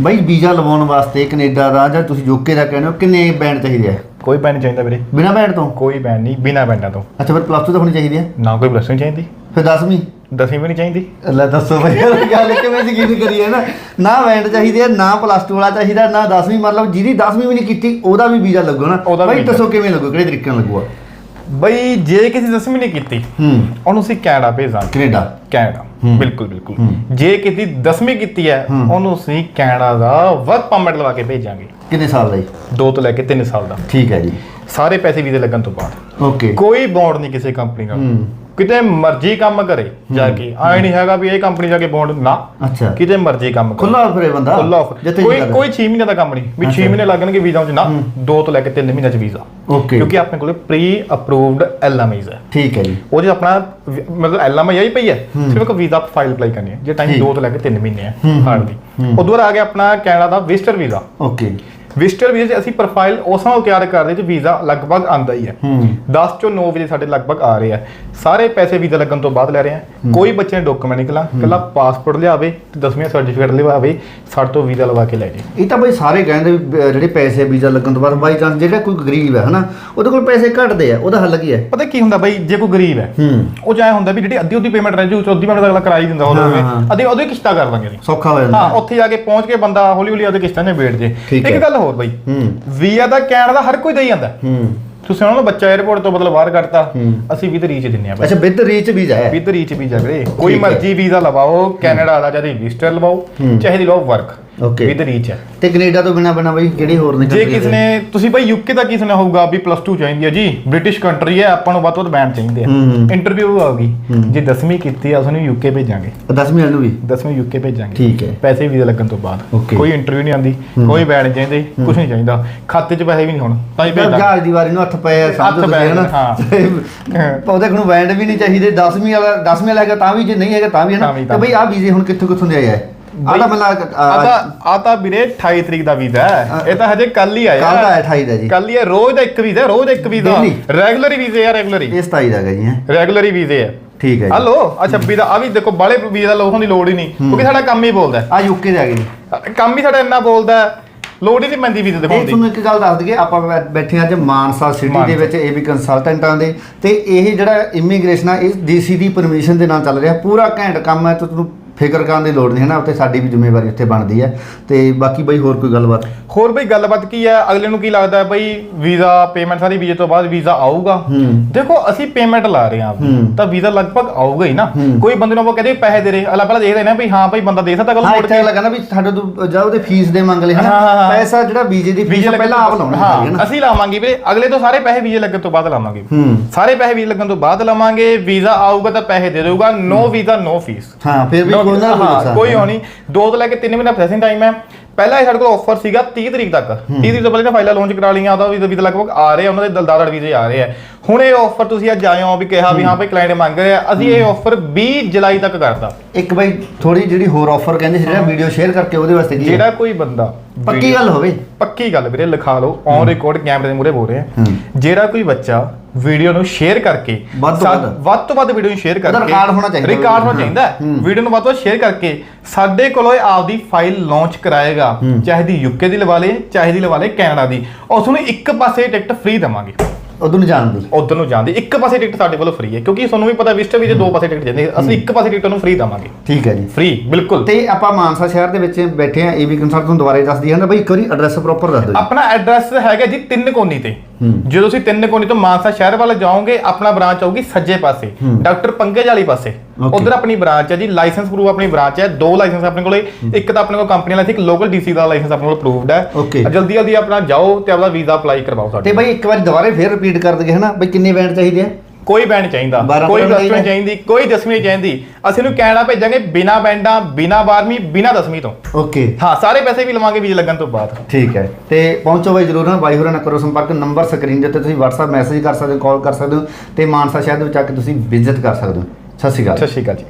ਬਾਈ visa ਲਵਾਉਣ ਵਾਸਤੇ Canada ਦਾ ਜਾਂ ਤੁਸੀਂ ਯੂਕੇ ਦਾ ਕਹਿੰਦੇ ਹੋ ਕਿੰਨੇ ਬੈਂਡ ਚਾਹੀਦੇ ਆ? ਕੋਈ ਬੈਂਡ ਨਹੀਂ ਚਾਹੀਦਾ ਵੀਰੇ। ਬਿਨਾ ਬੈਂਡ ਤੋਂ? ਕੋਈ ਬੈਂਡ ਨਹੀਂ ਬਿਨਾ ਬੈਂਡਾਂ ਤੋਂ। ਅੱਛਾ ਫਿਰ ਪਲੱਸ 2 ਤਾਂ ਹੋਣੀ ਚਾਹੀਦੀ ਹੈ ਨਾ ਕੋਈ ਪਲੱਸ ਨਹੀਂ ਚਾਹੀਦੀ। ਫਿਰ 10ਵੀਂ ਦਸਵੀਂ ਵੀ ਨਹੀਂ ਚਾਹੀਦੀ। ਲੈ ਦੱਸੋ ਬਈ ਇਹ ਗੱਲ ਕਿਵੇਂ ਯਕੀਨ ਕਰੀਏ ਨਾ? ਨਾ ਬੈਂਡ ਚਾਹੀਦੀ ਹੈ ਨਾ ਪਲੱਸ 2 ਵਾਲਾ ਚਾਹੀਦਾ ਨਾ 10ਵੀਂ ਮਤਲਬ ਜਿਹਦੀ 10ਵੀਂ ਵੀ ਨਹੀਂ ਕੀਤੀ ਉਹਦਾ ਵੀ ਵੀਜ਼ਾ ਲੱਗੂ ਨਾ। ਉਹਦਾ ਵੀ ਬਾਈ ਵੀਜ਼ਾ। ਦੱਸੋ ਕਿਵੇਂ ਲੱਗੂ ਕਿਹੜੇ ਤਰੀਕੇ ਨਾਲ ਲੱਗੂਗਾ ਬਈ ਜੇ ਕਿਸੇ ਦਸਵੀਂ ਨਹੀਂ ਕੀਤੀ ਹੂੰ। ਉਹਨੂੰ ਅਸੀਂ ਕੈਨੇਡਾ ਭੇਜਾਂਗੇ। ਕੈਨੇਡਾ? ਕੈਨੇਡਾ। ਬਿਲਕੁਲ ਬਿਲਕੁਲ। ਜੇ ਕਿਸੇ ਦਸਵੀਂ ਕੀਤੀ ਹੈ। ਉਹਨੂੰ ਅਸੀਂ ਕੈਨੇਡਾ ਦਾ ਵਰਕ ਪਰਮਿਟ ਲਵਾ ਕੇ ਭੇਜਾਂਗੇ। ਕਿੰਨੇ ਸਾਲ ਦਾ ਜੀ? 2 ਤੋਂ ਲੈ ਕੇ 3 ਸਾਲ ਦਾ। ਠੀਕ ਹੈ ਜੀ। ਸਾਰੇ ਪੈਸੇ ਵੀਜ਼ੇ ਲੱਗਣ ਤੋਂ ਬਾਅਦ। ਓਕੇ। ਕੋਈ ਬੌਂਡ ਨਹੀਂ ਕਿਸੇ ਕੰਪਨੀ ਨਾਲ ਕਿਤੇ ਮਰਜ਼ੀ ਕੰਮ ਕਰੇ ਜਾ ਕੇ। ਆਏ ਨਹੀਂ ਹੈਗਾ ਵੀ ਇਹ ਕੰਪਨੀ ਜਾ ਕੇ ਬੌਂਡ ਨਾ। ਅੱਛਾ। ਕਿਤੇ ਮਰਜ਼ੀ ਕੰਮ ਕਰੇ। ਖੁੱਲਾ ਫਿਰ ਬੰਦਾ। ਖੁੱਲਾ। ਜਿੱਥੇ ਕੋਈ। ਕੋਈ 6 ਮਹੀਨੇ ਦਾ ਕੰਮ ਨਹੀਂ ਵੀ 6 ਅੱਛਾ। ਮਹੀਨੇ ਲੱਗਣਗੇ ਵੀਜ਼ਾ ਵਿੱਚ ਨਾ। ਹੂੰ। 2 ਤੋਂ ਲੈ ਕੇ 3 ਮਹੀਨਿਆਂ ਚ ਵੀਜ਼ਾ। ਓਕੇ। ਕਿਉਂਕਿ ਆਪਣੇ ਕੋਲੇ ਪ੍ਰੀ ਅਪਰੂਵਡ ਐਲਐਮਆਈਜ਼ ਹੈ। ਠੀਕ ਹੈ ਜੀ। ਉਹ ਜੇ ਆਪਣਾ ਮਤਲਬ ਐਲਐਮਆਈ ਆਈ ਪਈ ਹੈ ਹੂੰ। ਸਿਰਫ ਇੱਕ ਵੀਜ਼ਾ ਫਾਈਲ ਅਪਲਾਈ ਕਰਨੀ ਹੈ। ਜੇ ਟਾਈਮ ਠੀਕ। 2 ਤੋਂ ਲੈ ਕੇ 3 ਮਹੀਨੇ ਹੈ ਹੂੰ, ਹਾਰਡ ਦੀ। ਹੂੰ। ਉਦੋਂ ਬਾਅਦ ਆ ਗਿਆ ਆਪਣਾ ਕੈਨੇਡਾ ਦਾ ਵਿਜ਼ਟਰ ਵੀਜ਼ਾ। ਓਕੇ। ਵਿਜ਼ਟਰ ਵੀਜ਼ੇ 'ਚ ਅਸੀਂ ਪ੍ਰੋਫਾਈਲ ਉਸ ਨਾਲ ਤਿਆਰ ਕਰਦੇ ਚ ਵੀਜ਼ਾ ਲਗਭਗ ਆਂਦਾ ਹੀ ਹੈ। ਹੂੰ। 10 ਚੋਂ 9 ਵਜੇ ਸਾਡੇ ਲਗਭਗ ਆ ਰਹੇ ਆ। ਸਾਰੇ ਪੈਸੇ ਵੀਜ਼ਾ ਲੱਗਣ ਤੋਂ ਬਾਅਦ ਲੈ ਰਹੇ ਆ। ਕੋਈ ਬੱਚੇ ਨੇ ਡਾਕੂਮੈਂਟ ਨਿਕਲਾ ਕੱਲਾ। ਪਾਸਪੋਰਟ ਲਿਆਵੇ ਤੇ 10ਵੀਂ ਸਰਟੀਫਿਕੇਟ ਲਿਆਵੇ ਸਾਡੇ ਤੋਂ ਵੀਜ਼ਾ ਲਵਾ ਕੇ ਲੈ ਜੇ ਇਹ ਤਾਂ ਬਈ ਸਾਰੇ ਕਹਿੰਦੇ ਜਿਹੜੇ ਪੈਸੇ ਵੀਜ਼ਾ ਲੱਗਣ ਤੋਂ ਬਾਅਦ ਬਾਈ ਚਾਂਸ ਜਿਹੜਾ ਕੋਈ ਗਰੀਬ ਹੈ ਹਨਾ ਉਹਦੇ ਕੋਲ ਪੈਸੇ ਘਟਦੇ ਆ ਉਹਦਾ ਹੱਲ ਕੀ ਹੈ? ਪਤਾ ਕੀ ਹੁੰਦਾ ਬਈ ਜੇ ਕੋਈ ਗਰੀਬ ਹੈ ਉਹ ਚਾਹੇ ਹੁੰਦਾ ਵੀ ਜਿਹੜੀ ਅੱਧੀ ਉਹਦੀ ਪੇਮੈਂਟ ਰਹਿ ਜੂ ਅੱਧੀ ਪੇਮੈਂਟ ਅਗਲਾ ਕਰਾ ਹੀ ਦਿੰਦਾ ਹਾਂ। ਅੱਧੀ ਉਹਦੀ ਕਿਸ਼ਤਾਂ ਕਰ ਦਾਂਗੇ ਅਸੀਂ। ਸੌਖਾ ਹੋ ਜਾਂਦਾ। ਹਾਂ ਉੱਥੇ ਜਾ ਕੇ ਪਹੁੰਚ ਕੇ ਬੰਦਾ ਹੌਲੀ ਹੌਲੀ ਉਹਦੇ ਕਿਸ਼ਤਾਂ 'ਚ ਵੇਟ ਜੇ। ਇੱਕ। ਗੱਲ ਹੋਰ ਬਈ। ਹੂੰ। ਵੀਜ਼ਾ ਦਾ ਕੈਨੇਡਾ ਦਾ ਹਰ ਕੋਈ ਦੇਈ ਜਾਂਦਾ। ਹੂੰ। ਤੁਸੀਂ ਉਹਨਾਂ ਨੂੰ ਬੱਚਾ 에어ਪੋਰਟ ਤੋਂ ਮਤਲਬ ਬਾਹਰ ਕੱਢਤਾ ਹੂੰ। ਅਸੀਂ ਵੀ ਤੇ ਰੀਚ ਦਿੰਨੇ ਆ ਬਈ। ਅੱਛਾ ਵਿਦ ਰੀਚ ਵੀਜ਼ਾ ਹੈ ਵਿਦ ਰੀਚ ਵੀਜ਼ਾ ਵੀਰੇ ਕੋਈ। ਮਰਜ਼ੀ ਵੀਜ਼ਾ ਲਵਾਓ ਕੈਨੇਡਾ ਦਾ ਚਾਹੇ ਵਿਜ਼ਟਰ ਲਵਾਓ। ਚਾਹੇ ਦੀ ਲਵਾਓ ਵਰਕ ਓਕੇ ਵਿਦ ਰੀਚ ਹੈ। ਤੇ ਕੈਨੇਡਾ ਤੋਂ ਬਿਨਾ ਬਿਨਾ ਬਈ ਕਿਹੜੀ ਹੋਰ ਨੇ ਜੇ ਕਿਸ ਨੇ ਤੁਸੀਂ ਭਾਈ ਯੂਕੇ ਦਾ ਕਿਸ ਨੇ ਹੋਊਗਾ ਵੀ ਪਲੱਸ 2 ਚਾਹੀਦੀ ਹੈ ਜੀ। ਬ੍ਰਿਟਿਸ਼ ਕੰਟਰੀ ਹੈ ਆਪਾਂ ਨੂੰ ਵੱਧ ਤੋਂ ਵੱਧ ਬੈਂਡ ਚਾਹੀਦੇ ਆ। ਹੂੰ। ਇੰਟਰਵਿਊ ਆਉਗੀ ਹੂੰ। ਜੇ 10ਵੀਂ ਕੀਤੀ ਆ ਉਸ ਨੂੰ ਯੂਕੇ ਭੇਜਾਂਗੇ 10ਵੀਂ ਵਾਲੇ ਨੂੰ ਵੀ? 10ਵੀਂ ਯੂਕੇ ਭੇਜਾਂਗੇ। ਠੀਕ ਹੈ। ਪੈਸੇ ਵੀਜ਼ਾ ਲੱਗਣ ਤੋਂ ਬਾਅਦ। Okay. ਕੋਈ ਇੰਟਰਵਿਊ ਨਹੀਂ ਆਂਦੀ ਹੂੰ। ਕੋਈ ਬੈਂਡ ਚਾਹੀਦੇ ਕੁਝ ਨਹੀਂ ਚਾਹੀਦਾ। ਖਾਤੇ 'ਚ ਪੈਸੇ ਵੀ ਨਹੀਂ ਹੋਣ ਤਾਂ ਹੀ ਭੇਜਾਂਗੇ। ਜਹਾਜ਼ ਦੀ ਵਾਰੀ ਨੂੰ ਹੱਥ ਪਏ ਆ, ਸਮਝੋ ਹੱਥ ਪਏ ਹਨਾ? ਹਾਂ। ਉਹਦੇ ਕੋਲ ਬੈਂਡ ਵੀ ਨਹੀਂ ਚਾਹੀਦੇ 10ਵੀਂ ਵਾਲਾ 10ਵੀਂ ਵਾਲਾ ਹੈਗਾ ਤਾਂ ਵੀ ਜੇ ਨਹੀਂ ਹੈਗਾ ਤਾਂ ਵੀ ਹੈ ਨਾ ਤਾਂ ਵੀ, ਤੇ ਤਾਂ ਬਈ ਆ ਵੀਜ਼ੇ ਹੁਣ ਕਿੱਥੋਂ ਕਿੱਥੋਂ ਦੇ ਆਇਆ ਹੈ? ਬਈ, ਤਾਂ ਮਤਲਬ ਆ ਤਾਂ ਆ ਤਾਂ ਵੀਰੇ 28 ਤਰੀਕ ਦਾ ਵੀਜ਼ਾ ਹੈ। ਇਹ ਤਾਂ ਹਜੇ ਕੱਲ ਹੀ ਆਇਆ। ਕੱਲ ਦਾ 28 ਦਾ ਜੀ। ਕੱਲ ਹੀ ਹੈ। ਰੋਜ਼ ਦਾ ਇੱਕ ਵੀਜ਼ਾ ਰੋਜ਼ ਦਾ ਇੱਕ ਵੀਜ਼ਾ? ਰੈਗੂਲਰ ਵੀਜ਼ੇ ਆ ਰੈਗੂਲਰ ਹੀ। ਇਹ 27 ਦਾ ਜੀ ਹੈ। ਰੈਗੂਲਰ ਵੀਜ਼ੇ ਆ। ਠੀਕ ਹੈ ਜੀ। ਹਲੋ ਅੱਛਾ ਵੀਜ਼ਾ ਆ ਵੀ ਦੇਖੋ ਬਾਲੇ ਵੀਜ਼ਾ ਲੋਕਾਂ ਦੀ ਲੋੜ ਹੀ ਨਹੀਂ। ਕਿਉਂਕਿ ਸਾਡਾ ਕੰਮ ਹੀ ਬੋਲਦਾ। ਆ ਯੂਕੇ ਦੇ ਜੀ ਕੰਮ ਹੀ ਸਾਡਾ ਇੰਨਾ ਬੋਲਦਾ ਲੋੜ ਹੀ ਨਹੀਂ ਪੈਂਦੀ ਵੀਜ਼ੇ ਇਹ ਦਿਖਾਉਣ ਦੀ। ਤੁਹਾਨੂੰ ਇੱਕ ਗੱਲ ਦੱਸ ਦਈਏ ਆਪਾਂ ਬੈਠੇ ਅੱਜ ਮਾਨਸਾ ਸਿਟੀ ਦੇ। ਵਿੱਚ ਏਬੀ ਕੰਸਲਟੈਂਟਾਂ ਦੇ। ਤੇ ਇਹ ਜਿਹੜਾ ਇਮੀਗ੍ਰੇਸ਼ਨ ਆ ਇਹ ਡੀਸੀ ਦੀ ਪਰਮਿਸ਼ਨ ਦੇ ਨਾਲ ਚੱਲ ਰਿਹਾ। ਪੂਰਾ ਘੈਂਟ ਕੰਮ ਹੈ ਤੇ ਤੁਹਾਨੂੰ ਫਿਕਰ ਕਰਨ ਦੀ ਲੋੜ ਨਹੀਂ ਹੈ ਨਾ ਉੱਤੇ ਸਾਡੀ ਵੀ ਜ਼ਿੰਮੇਵਾਰੀ ਉੱਥੇ ਬਣਦੀ ਹੈ। ਤੇ ਬਾਕੀ ਬਈ ਹੋਰ ਕੋਈ ਗੱਲਬਾਤ? ਹੋਰ ਬਈ ਗੱਲਬਾਤ ਕੀ ਹੈ? ਅਗਲੇ ਨੂੰ ਕੀ ਲੱਗਦਾ ਹੈ ਬਈ ਵੀਜ਼ਾ ਪੇਮੈਂਟ ਸਾਰੀ ਵੀਜ਼ੇ ਤੋਂ ਬਾਅਦ ਵੀਜ਼ਾ ਆਊਗਾ? ਦੇਖੋ ਅਸੀਂ ਪੇਮੈਂਟ ਲਾ ਰਹੇ ਹਾਂ। ਤਾਂ ਵੀਜ਼ਾ ਲਗਭਗ ਆਊਗਾ ਹੀ ਨਾ। ਕੋਈ ਬੰਦੇ ਨੂੰ ਆਪਾਂ ਕਹਦੇ ਪੈਸੇ ਦੇ ਰਹੇ ਅਗਲਾ ਪਹਿਲਾਂ ਦੇਖਦੇ ਨਾ ਵੀ ਹਾਂ ਭਾਈ ਬੰਦਾ ਦੇ ਸਕਦਾ ਹਾਂ ਮੋੜ ਇੱਥੇ ਲੱਗਾ ਨਾ ਵੀ ਸਾਡੇ ਤੋਂ ਜਾ ਉਹਦੇ ਫੀਸ ਦੇ ਮੰਗ ਹਾਂ, ਹਨਾ। ਪੈਸਾ ਜਿਹੜਾ ਵੀਜ਼ੇ ਦੀ ਫੀਸ ਲੱਗਣ ਪਹਿਲਾਂ ਆਪ ਲਾਉਣਾ ਹਾਂ ਨਾ ਅਸੀਂ ਲਾਵਾਂਗੇ ਵੀਰੇ ਅਗਲੇ ਤੋਂ ਸਾਰੇ ਪੈਸੇ ਵੀਜ਼ੇ ਲੱਗਣ ਤੋਂ ਬਾਅਦ ਲਾਵਾਂਗੇ। ਸਾਰੇ ਪੈਸੇ ਵੀਜ਼ੇ ਲੱਗਣ ਤੋਂ ਬਾਅਦ ਲਵਾਂਗੇ ਵੀਜ਼ਾ ਆਊਗਾ ਤਾਂ ਪੈਸੇ ਦੇ ਦੇਊਗਾ ਨੋ ਵੀਜ਼ਾ ਨੋ ਫੀਸ ਹਾਂ ਫਿਰ ਵੀ ਕੋਈ ਨਾ ਹਾਂ, ਕੋਈ। ਹੋਣੀ। 2 ਤੋਂ ਲੈ ਕੇ 3 ਮਹੀਨਾ ਪ੍ਰੋਸੈਸਿੰਗ ਟਾਈਮ ਹੈ। ਪਹਿਲਾਂ ਇਹ ਸਾਡੇ ਕੋਲ ਆਫਰ ਸੀਗਾ 30 ਤਰੀਕ ਤੱਕ। 30 ਤਰੀਕ ਤੋਂ ਪਹਿਲਾਂ ਫਾਈਲਾਂ ਲਾਂਚ ਕਰਾ ਲਈਆਂ ਉਹਦਾ ਵੀ ਲਗਭਗ ਆ ਰਹੇ ਆ ਉਹਨਾਂ ਦੇ ਦਲਦਾਰ ਵੀਜ਼ੇ ਆ ਰਹੇ ਆ। ਹੁਣ ਇਹ ਆਫਰ ਤੁਸੀਂ ਅੱਜ ਹੋ ਵੀ ਕਿਹਾ ਵੀ ਹਾਂ। ਭਾਈ ਕਲਾਇੰਟ ਮੰਗ ਰਿਹਾ ਅਸੀਂ ਇਹ ਆਫਰ 20 ਜੁਲਾਈ ਤੱਕ ਕਰਤਾ। ਇੱਕ ਬਈ ਥੋੜੀ ਜਿਹੜੀ ਹੋਰ ਆਫਰ ਕਹਿੰਦੇ ਸੀ ਜਿਹੜਾ ਵੀਡੀਓ ਸ਼ੇਅਰ ਕਰਕੇ ਉਹਦੇ ਵਾਸਤੇ ਕੀ? ਜਿਹੜਾ ਕੋਈ ਬੰਦਾ ਪੱਕੀ ਗੱਲ ਹੋਵੇ। ਪੱਕੀ ਗੱਲ ਵੀਰੇ ਲਿਖਾ ਲਓ ਔਨ ਰਿਕਾਰਡ ਕੈਮਰੇ ਦੇ ਮੂਹਰੇ ਬੋਲ ਰਹੇ। ਆ। ਜਿਹੜਾ ਕੋਈ ਬੱਚਾ ਵੀਡੀਓ ਨੂੰ ਸ਼ੇਅਰ ਕਰਕੇ ਵੱਧ ਤੋਂ ਵੱਧ। ਵੱਧ ਤੋਂ ਵੱਧ ਵੀਡੀਓ ਨੂੰ ਸ਼ੇਅਰ ਕਰਕੇ record ਹੋਣਾ ਚਾਹੀਦਾ ਰਿਕਾਰਡ ਹੋਣਾ ਹਾਂ। ਚਾਹੀਦਾ ਹੂੰ। ਵੀਡੀਓ ਨੂੰ ਵੱਧ ਤੋਂ ਵੱਧ ਸ਼ੇਅਰ ਕਰਕੇ ਸਾਡੇ ਕੋਲੋਂ ਇਹ ਆਪਦੀ ਫਾਈਲ ਲਾਂਚ ਕਰਾਏਗਾ ਹੂੰ। ਚਾਹੇ ਦੀ ਯੂਕੇ ਦੀ ਲਵਾ ਲੇ ਚਾਹੇ ਦੀ ਲਵਾ ਲੇ ਕੈਨੇਡਾ ਦੀ ਉਸ ਨੂੰ ਇੱਕ ਪਾਸੇ ਟਿਕਟ ਫ੍ਰੀ ਦਵਾਂਗੇ ਉਦੋਂ ਨਹੀਂ ਜਾਣਦੀ ਉਧਰ ਨੂੰ ਜਾਂਦੀ ਇੱਕ ਪਾਸੇ ਟਿਕਟ ਸਾਡੇ ਵੱਲੋਂ ਫ੍ਰੀ ਹੈ ਕਿਉਂਕਿ ਤੁਹਾਨੂੰ ਵੀ ਪਤਾ ਵਿਸਟਰ ਵੀ ਜੇ ਦੋ ਪਾਸੇ ਟਿਕਟ ਜਾਂਦੇ ਅਸੀਂ ਇੱਕ ਪਾਸੇ ਟਿਕਟ ਨੂੰ ਫ੍ਰੀ ਦਵਾਂਗੇ ਠੀਕ ਹੈ ਜੀ ਫ੍ਰੀ ਬਿਲਕੁਲ ਤੇ ਆਪਾਂ ਮਾਨਸਾ ਸ਼ਹਿਰ ਦੇ ਵਿੱਚ ਬੈਠੇ ਆ ਏਬੀ ਕੰਸਲਟ ਤੁਹਾਨੂੰ ਦੁਬਾਰੇ ਦੱਸ ਦਈਏ ਨਾ ਬਈ ਇੱਕ ਵਾਰੀ ਐਡਰੈਸ ਪ੍ਰੋਪਰ ਦੱਸ ਦਿਓ। ਆਪਣਾ ਐਡਰੈਸ ਹੈਗਾ ਜੀ ਤਿੰਨ ਕੋਨੀ ਤੇ ਹੂੰ। ਜਦੋਂ ਤੁਸੀਂ ਤਿੰਨ ਕੋਨੀ ਤੋਂ ਮਾਨਸਾ ਸ਼ਹਿਰ ਵੱਲ ਜਾਓਗੇ ਆਪਣਾ ਬ੍ਰਾਂਚ ਆਊਗੀ ਸੱਜੇ ਪਾਸੇ। ਡਾਕਟਰ ਪੰਕਜ ਵਾਲੀ ਪਾਸੇ. ਉਧਰ ਆਪਣੀ ਬ੍ਰਾਂਚ ਹੈ ਜੀ ਲਾਇਸੈਂਸ ਪ੍ਰੂਫ ਆਪਣੀ ਬ੍ਰਾਂਚ ਹੈ ਦੋ ਲਾਇਸੈਂਸ ਆਪਣੇ ਕੋਲੇ ਇੱਕ ਤਾਂ ਆਪਣੇ ਕੋਲ ਕੰਪਨੀ ਵਾਲਾ ਸੀ ਇੱਕ ਲੋਕਲ ਡੀਸੀ ਦਾ ਲਾਇਸੈਂਸ ਆਪਣੇ ਕੋਲ ਅਪਰੂਵਡ ਹੈ. ਜਲਦੀ ਜਲਦੀ ਆਪਣਾ ਜਾਓ ਤੇ ਆਪਣਾ ਵੀਜ਼ਾ ਅਪਲਾਈ ਕਰਵਾਓ ਤੇ ਸਾਡੇ ਬਈ ਇੱਕ ਵਾਰੀ ਦੁਬਾਰੇ ਫੇਰ ਰਿਪੀਟ ਕਰ ਦਈਏ ਹਨਾ? ਬਈ ਕਿੰਨੇ ਬੈਂਡ ਚਾਹੀਦੇ ਆ ਕੋਈ ਬੈਂਡ ਚਾਹੀਦਾ ਬਾਰਾਂ ਕੋਈ ਪਲੱਸ ਚਾਹੀਦੇ? ਚਾਹੀਦੀ ਕੋਈ ਦਸਵੀਂ ਚਾਹੀਦੀ। ਅਸੀਂ ਇਹਨੂੰ ਕੈਨੇਡਾ ਭੇਜਾਂਗੇ ਬਿਨਾ ਬੈਂਡਾਂ ਬਿਨਾ 12ਵੀਂ ਬਿਨਾ ਦਸਵੀਂ ਤੋਂ। ਓਕੇ। ਹਾਂ ਸਾਰੇ ਪੈਸੇ ਵੀ ਲਵਾਂਗੇ ਵੀਜ਼ਾ ਲੱਗਣ ਤੋਂ ਬਾਅਦ। ਠੀਕ ਹੈ। ਤੇ ਪਹੁੰਚੋ ਬਈ ਜਰੂਰ ਨਾ ਬਾਈ ਹੋਰਾਂ ਨਾਲ ਕਰੋ ਸੰਪਰਕ ਨੰਬਰ ਸਕਰੀਨ ਦੇ ਉੱਤੇ ਤੁਸੀਂ WhatsApp ਮੈਸੇਜ ਕਰ ਸਕਦੇ ਹੋ ਕਾਲ ਕਰ ਸਕਦੇ ਹੋ ਤੇ ਮਾਨਸਾ ਸ਼ਹਿਰ ਦੇ ਵਿੱਚ ਆ ਕੇ ਤੁਸੀਂ ਵਿਜ਼ਿਟ ਕਰ ਸਕਦੇ ਹੋ। ਸਤਿ ਸ਼੍ਰੀ ਅਕਾਲ। ਸਤਿ ਸ਼੍ਰੀ ਅਕਾਲ ਜੀ।